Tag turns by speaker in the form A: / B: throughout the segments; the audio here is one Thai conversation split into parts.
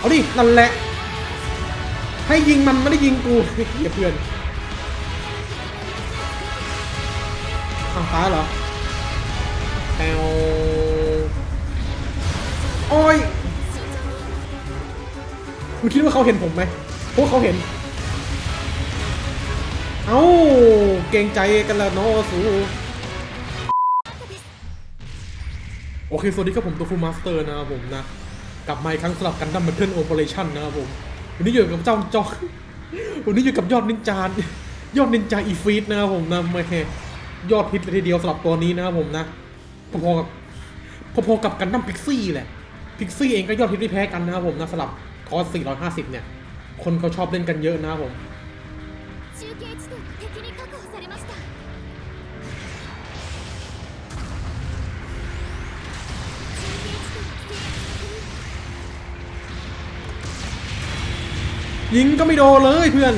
A: เอาดิ นั่นแหละ ให้ยิงมันไม่ได้ยิงกูเฮียเพื่อนทางซ้ายเหรอแอลโอ้ยคุณคิดว่าเขาเห็นผมไหมพวกเขาเห็น เอ้า เกรงใจกันแล้วเนาะสูโอเค สวัสดีครับผมตัวฟูมาสเตอร์นะครับผมนะ กลับมาอีกครั้งสำหรับกันดั้มบัตเทิลโอเปอเรชั่นนะครับผม วันนี้อยู่กับเจ้าจอวันนี้อยู่กับยอดนินจายอดนินจาอีฟีดนะครับผมนะไม่แค่ยอดฮิตเลยทีเดียวสำหรับตัวนี้นะครับผมนะพอๆกับพอๆกับกันดั้มพิกซี่แหละพิกซี่เองก็ยอดฮิตไม่แพ้กันนะครับผมนะสำหรับคอร์ส450 เนี่ย คนเขาชอบเล่นกันเยอะนะครับผม ยิงก็ไม่โดนเลยเพื่อน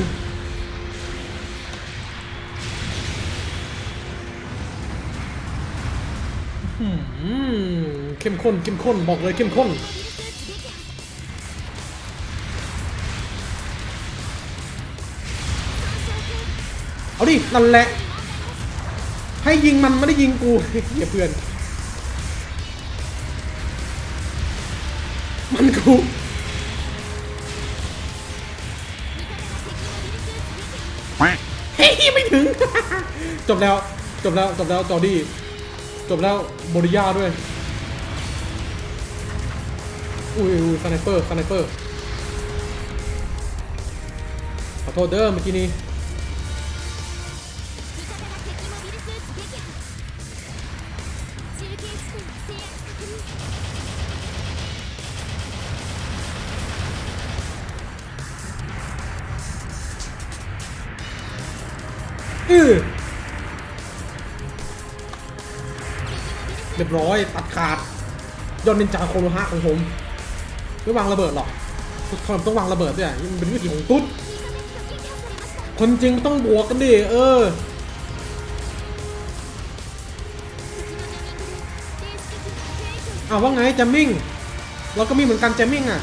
A: หือเข้มข้นเข้มข้นบอกเลยเข้มข้นเอาดินั่นแหละ ให้ยิงมันไม่ได้ยิงกูเฮียเพื่อน มันกู จบแล้ว จบแล้ว จบแล้ว จอดี้ จบแล้วโบริยาด้วย อุ้ยอุ้ยสไนเปอร์สไนเปอร์ ขอโทษเด้อเมื่อกี้นี้ออียบร้อยตัดขาดยอดนินจาโคโรฮะของผมไม่วางระเบิดหรอกคนต้องวางระเบิดด้วยมันเป็นวิธีของตุ๊ดคนจริงต้องบวกกันดิเออ
B: เอา
A: ว่าไงแจมมิ่ง เราก็มีเหมือนกันแจมมิ่งอะ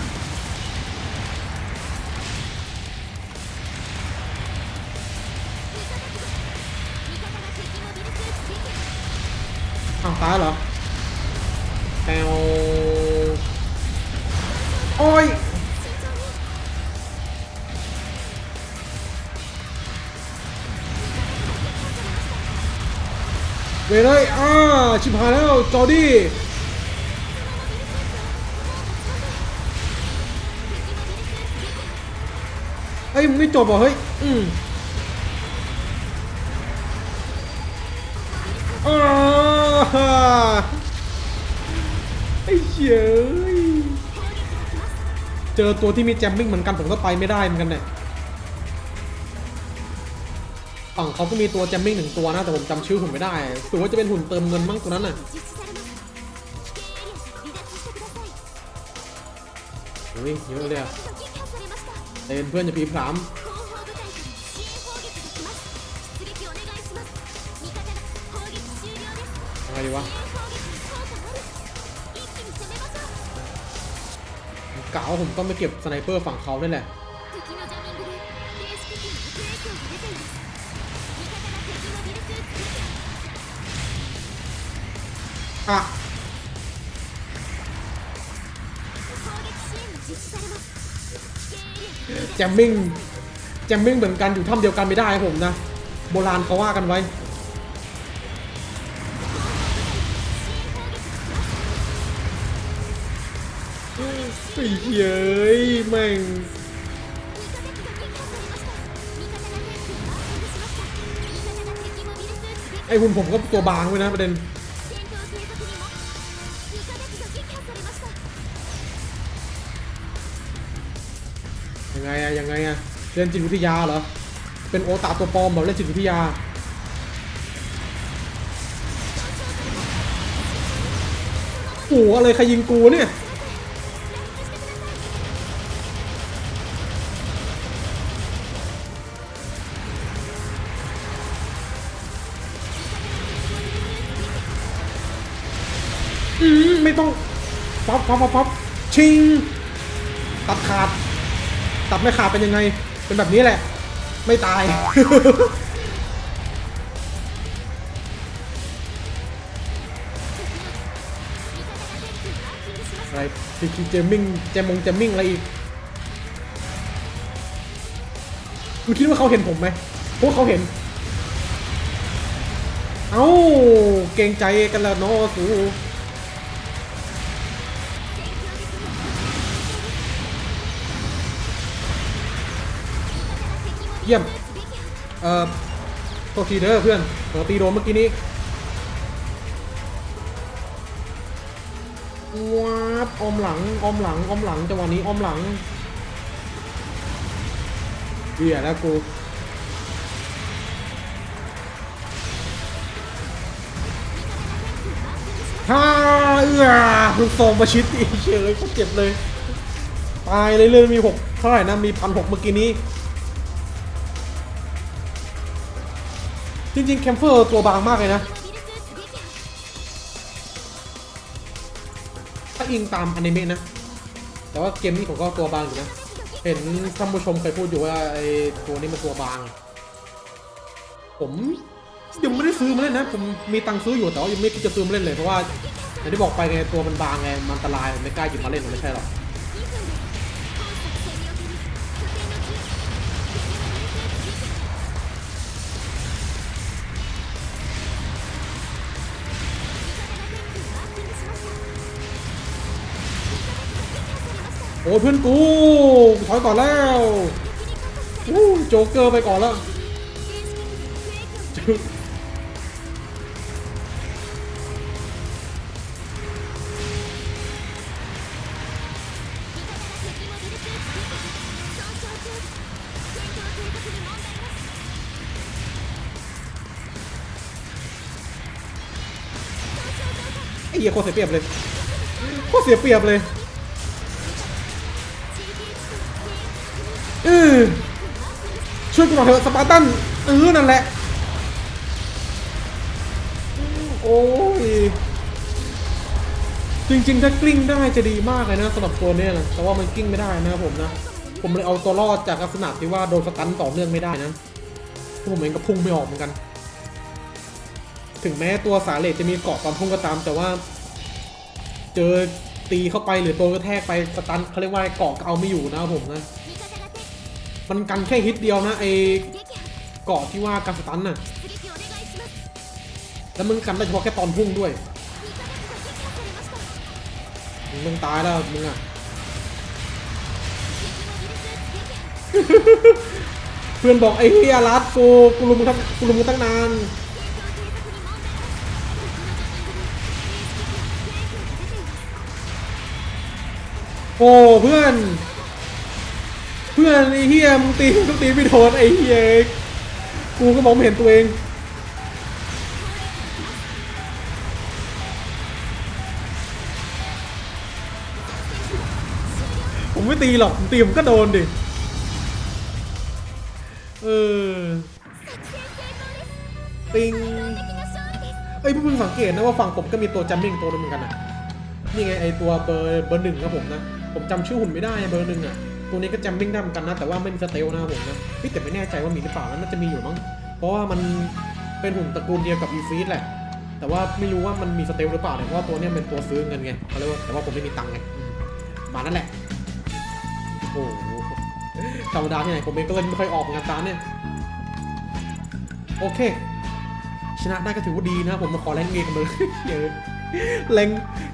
A: เวยเลยอ่าชิบหายแล้วจอดี้เฮ้ยมึงไม่จบเหรอเฮ้ยอืมอ่าไอ้เหี้ยเอ้ยเจอตัวที่มีแจมมิ่งเหมือนกันผมก็ไปไม่ได้เหมือนกันเนี่ย ฝั่งเขาก็มีตัวแจมมิ่งหนึ่งตัวนะ แต่ผมจำชื่อหุ่นไม่ได้ถือว่าจะเป็นหุ่นเติมเงินมั้งตัวนั้นน่ะอุ้ยเยอะเลยอะเป็นเพื่อนจะพีพรามอะไรวะก่าวผมต้องไปเก็บสไนเปอร์ฝั่งเขานี่แหละ
B: あ
A: แจมมิ่งแจมมิ่งเหมือนกันอยู่ถ้ำเดียวกันไม่ได้ผมนะ โบราณเขาว่ากันไว้ไอ้เย้ยแม่งไอ้หุ่นผมก็ตัวบางเลยนะประเด็น อะยังไงอะเล่นจิตวิทยาเหรอ เป็นโอตาตัวปลอมแบบเล่นจิตวิทยา โอ้โหอะไรใครยิงกูเนี่ยอืมไม่ต้อง ป๊อปป๊อปป๊อปชิง ตัดขาด ตัดไม่ขาดเป็นยังไง เป็นแบบนี้แหละ ไม่ตาย อะไรพีคีเจมิ่งแจมงแจมมิ่งอะไรอีกมึงคิดว่าเขาเห็นผมไหมพวกเขาเห็น เอ้า เกรงใจกันแล้วเนาะสู เยี่ยม เอ่อโทษทีเด้อเพื่อนเออตีโดนเมื่อกี้นี้ว้าบอมหลังอมหลังอมหลังจังหวะนี้อมหลังเบียแล้วกูฮ่าเอื้อลูกซองประชิดอีกเฉยก็เจ็บเลย ตายเลยเลยมีหกเท่าไหร่นะ มีพันหกเมื่อกี้นี้ จริงๆแคมเฟอร์ตัวบางมากเลยนะถ้าอิงตามอนิเมะนะ แต่ว่าเกมนี้ผมก็ตัวบางอยู่นะ เห็นท่านผู้ชมเคยพูดอยู่ว่าไอ้ตัวนี้มันตัวบาง ผมยังไม่ได้ซื้อมาเล่นนะ ผมมีตังค์ซื้ออยู่แต่ว่ายังไม่คิดจะซื้อมาเล่นเลยเพราะว่าอย่างที่บอกไปไงตัวมันบางไงมันอันตรายไม่กล้าหยิบมาเล่นมันไม่ใช่หรอก โอ้เพื่อนกูถอยก่อนแล้วอู้โจ๊กเกอร์ไปก่อนแล้วไอ้เหี้ยโคตรเสียเปรียบเลยโคตรเสียเปรียบเลย ออช่วยกูหน่อยเถอะสปาร์ตันเออนั่นแหละโอ้ยจริงๆ ถ้ากลิ้งได้จะดีมากเลยนะสำหรับตัวเนี้ยนะแต่ว่ามันกลิ้งไม่ได้นะครับผมนะ ผมเลยเอาตัวรอดจากลักษณะที่ว่าโดนสตันต่อเนื่องไม่ได้นะผมเองก็พุ่งไม่ออกเหมือนกัน ถึงแม้ตัวสาเลตจะมีเกาะตอนพุ่งก็ตาม แต่ว่า เจอตีเข้าไปหรือตัวกระแทกไปสตันเขาเรียกว่าเกาะก็เอาไม่อยู่นะครับผมนะ มันกันแค่ฮิตเดียวนะไอเกาะที่ว่าการสตันน่ะแล้วมึงกันได้เฉพาะแค่ตอนพุ่งด้วยมึงตายแล้วมึงอะเพื่อนบอกไอ้เฮียรัดกูกูลุมมึงทั้งกูลุมมึงตั้งนานโอ้เพื่อน พื่อนไอ้เฮียมึงตีมึงตีไม่โดนไอ้เฮียกูก็มองไม่เห็นตัวเองผมไม่ตีหรอกผมตีผมก็โดนดิเออปิงเอ้ยพวกมึงสังเกตนะว่าฝั่งผมก็มีตัวจัมมิ่งตัวนึงเหมือนกันอะนี่ไงไอตัวเบอร์เบอร์หนึ่งครับผมนะ ผมจำชื่อหุ่นไม่ได้เบอร์หนึ่งอะ ตัวนี้ก็จัมมิ่งได้เหมือนกันนะ แต่ว่าไม่มีสเตลนะผมนะเฮ้ยแต่ไม่แน่ใจว่ามีหรือเปล่านะน่าจะมีอยู่มั้ง เพราะว่ามันเป็นหุ่นตระกูลเดียวกับอีฟีดแหละ แต่ว่าไม่รู้ว่ามันมีสเตลหรือเปล่าเนี่ยเพราะว่าตัวเนี้ยเป็นตัวซื้อเงินไงเขาเรียกว่าแต่ว่าผมไม่มีตังค์ไงมานั่นแหละ โอ้โหธรรมดาที่ไหนผมเองก็เล่นไม่ค่อยออกเหมือนตาเนี่ย โอเค ชนะได้ก็ถือว่าดีนะผมมาขอแรงเอกันเลยเยอะแรง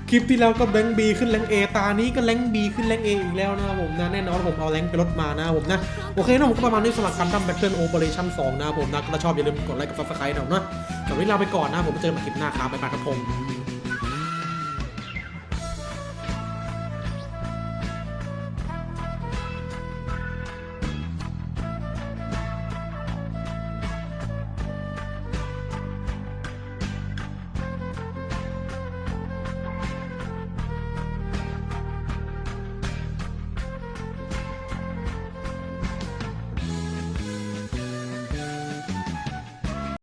A: คลิปที่แล้วก็แรงบีขึ้นแรงเอตานี้ก็แรงบีขึ้นแรงเออีกแล้วนะครับผมนะแน่นอนผมเอาแรงไปลดมานะผมนะโอเคนะผมก็ประมาณนี้สำหรับการทำแบทเทิลโอเปอเรชั่น2นะผมนะถ้าชอบอย่าลืมกดไลค์กดซับสไครต์หน่อยนะสำหรับวันนี้ลาไปก่อนนะผมเจอกันใหม่คลิปหน้าครับบ๊ายบายครับผม